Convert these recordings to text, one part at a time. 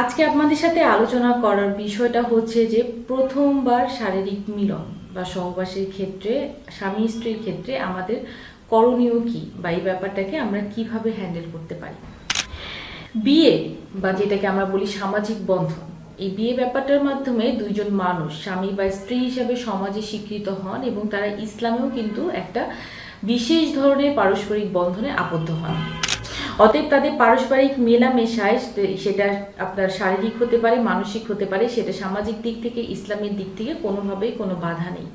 আজকে আপনাদের সাথে আলোচনা করার বিষয়টা হচ্ছে যে প্রথমবার শারীরিক মিলন বা সহবাসের ক্ষেত্রে, স্বামী স্ত্রীর ক্ষেত্রে আমাদের করণীয় কি বা এই ব্যাপারটাকে আমরা কীভাবে হ্যান্ডেল করতে পারি? বিয়ে বা যেটাকে আমরা বলি সামাজিক বন্ধন, এই বিয়ে ব্যাপারটার মাধ্যমে দুইজন মানুষ, স্বামী বা স্ত্রী হিসাবে সমাজে স্বীকৃত হন এবং তারা ইসলামেও কিন্তু একটা বিশেষ ধরনের পারস্পরিক বন্ধনে আবদ্ধ হন। অতএব তাদের পারস্পরিক মেলামেশায় সেটা আপনার শারীরিক হতে পারে, মানসিক হতে পারে, সেটা সামাজিক দিক থেকে, ইসলামের দিক থেকে কোনোভাবেই কোনো বাধা নেই।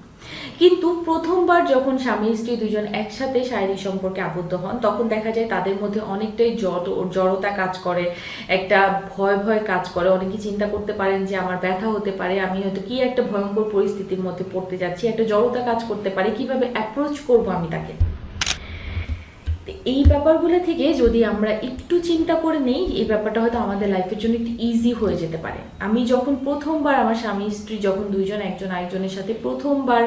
কিন্তু প্রথমবার যখন স্বামী স্ত্রী দুজন একসাথে শারীরিক সম্পর্কে আবদ্ধ হন, তখন দেখা যায় তাদের মধ্যে অনেকটাই জড় জড়তা কাজ করে, একটা ভয় ভয় কাজ করে। অনেকে চিন্তা করতে পারেন যে, আমার ব্যথা হতে পারে, আমি হয়তো কি একটা ভয়ঙ্কর পরিস্থিতির মধ্যে পড়তে যাচ্ছি, একটা জড়তা কাজ করতে পারে, কীভাবে অ্যাপ্রোচ করব আমি তাকে? এই ব্যাপারগুলো থেকে যদি আমরা একটু চিন্তা করে নেই, এই ব্যাপারটা হয়তো আমাদের লাইফের জন্য একটু ইজি হয়ে যেতে পারে। আমি যখন প্রথমবার আমার স্বামী, স্ত্রী যখন দুইজন, একজন আরেকজনের সাথে প্রথমবার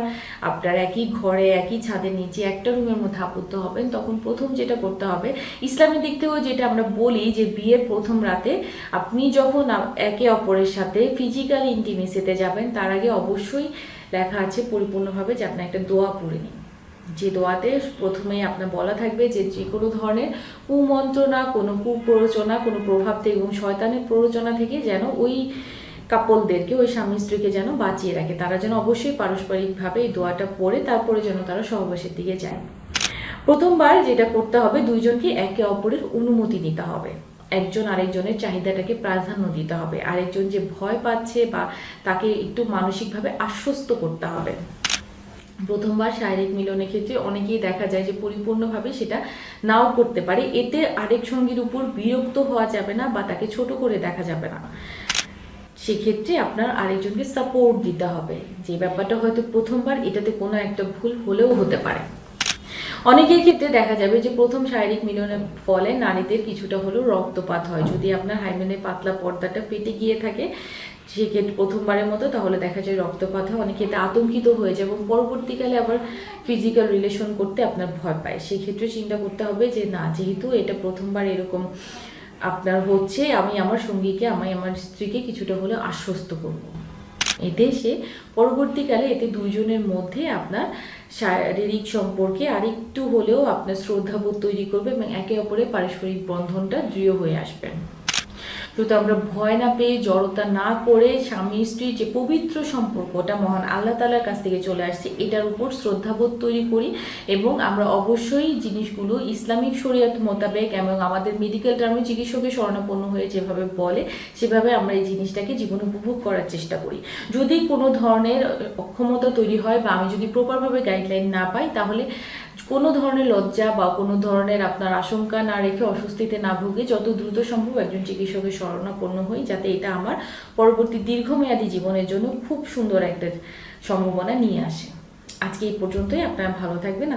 আপনার একই ঘরে, একই ছাদের নিচে একটা রুমের মধ্যে আবদ্ধ হবেন, তখন প্রথম যেটা করতে হবে, ইসলামের দিক থেকেও যেটা আমরা বলি যে বিয়ের প্রথম রাতে আপনি যখন একে অপরের সাথে ফিজিক্যাল ইন্টিমেসিতে যাবেন, তার আগে অবশ্যই লেখা আছে পরিপূর্ণভাবে যে আপনি একটা দোয়া পড়ে নিন। যে দোয়াতে প্রথমেই আপনার বলা থাকবে যে যে কোনো ধরনের কুমন্ত্রণা, কোনো কুপ্ররোচনা, কোনো প্রভাব থেকে এবং শয়তানের প্ররোচনা থেকে যেন ওই কাপলদেরকে, ওই স্বামী স্ত্রীকে যেন বাঁচিয়ে রাখে। তারা যেন অবশ্যই পারস্পরিকভাবে এই দোয়াটা পড়ে, তারপরে যেন তারা সহবাসের দিকে যায়। প্রথমবার যেটা করতে হবে, দুইজনকে একে অপরের অনুমতি নিতে হবে। একজন আরেকজনের চাহিদাটাকে প্রাধান্য দিতে হবে। আরেকজন যে ভয় পাচ্ছে বা তাকে একটু মানসিকভাবে আশ্বস্ত করতে হবে। প্রথমবার শারীরিক মিলনের ক্ষেত্রে অনেকেই দেখা যায় যে পরিপূর্ণভাবে সেটা নাও করতে পারে। এতে আরেক সঙ্গীর উপর বিরক্ত হওয়া যাবে না বা তাকে ছোট করে দেখা যাবে না। সেক্ষেত্রে আপনার আরেকজনকে সাপোর্ট দিতে হবে। যে ব্যাপারটা হয়তো প্রথমবার এটাতে কোনো একটা ভুল হলেও হতে পারে। অনেকের ক্ষেত্রে দেখা যাবে যে প্রথম শারীরিক মিলনের ফলে নারীদের কিছুটা হলেও রক্তপাত হয়। যদি আপনার হাইমেনের পাতলা পর্দাটা ফেটে গিয়ে থাকে, সেক্ষেত্রে প্রথমবারের মতো তাহলে দেখা যায় রক্তপাত হয়। অনেকে এতে আতঙ্কিত হয়ে যায় এবং পরবর্তীকালে আবার ফিজিক্যাল রিলেশন করতে আপনার ভয় পায়। সেক্ষেত্রে চিন্তা করতে হবে যে, না, যেহেতু এটা প্রথমবার এরকম আপনার হচ্ছে, আমি আমার সঙ্গীকে, আমি আমার স্ত্রীকে কিছুটা হলেও আশ্বস্ত করব। এতে সে পরবর্তীকালে এতে দুইজনের মধ্যে আপনার শারীরিক সম্পর্কে আরেকটু হলেও আপনার শ্রদ্ধাবোধ তৈরি করবে এবং একে অপরের পারস্পরিক বন্ধনটা দৃঢ় হয়ে আসবেন কিন্তু আমরা ভয় না পেয়ে জড়তা না করে স্বামী স্ত্রীর যে পবিত্র সম্পর্ক ওটা মহান আল্লাহ তালার কাছ থেকে চলে আসছে, এটার উপর শ্রদ্ধাবোধ তৈরি করি এবং আমরা অবশ্যই জিনিসগুলো ইসলামিক শরীয়ত মোতাবেক এবং আমাদের মেডিকেল টার্মে চিকিৎসকের শরণাপন্ন হয়ে যেভাবে বলে, সেভাবে আমরা এই জিনিসটাকে জীবন উপভোগ করার চেষ্টা করি। যদি কোনো ধরনের অক্ষমতা তৈরি হয় বা আমি যদি প্রপারভাবে গাইডলাইন না পাই, তাহলে কোনো ধরনের লজ্জা বা কোনো ধরনের আপনার আশঙ্কা না রেখে অস্বস্তিতে না ভুগে যত দ্রুত সম্ভব একজন চিকিৎসকের শরণাপন্ন হই, যাতে এটা আমার পরবর্তী দীর্ঘমেয়াদী জীবনের জন্য খুব সুন্দর একটা সম্ভাবনা নিয়ে আসে। আজকে এই পর্যন্তই, আপনারা ভালো থাকবেন।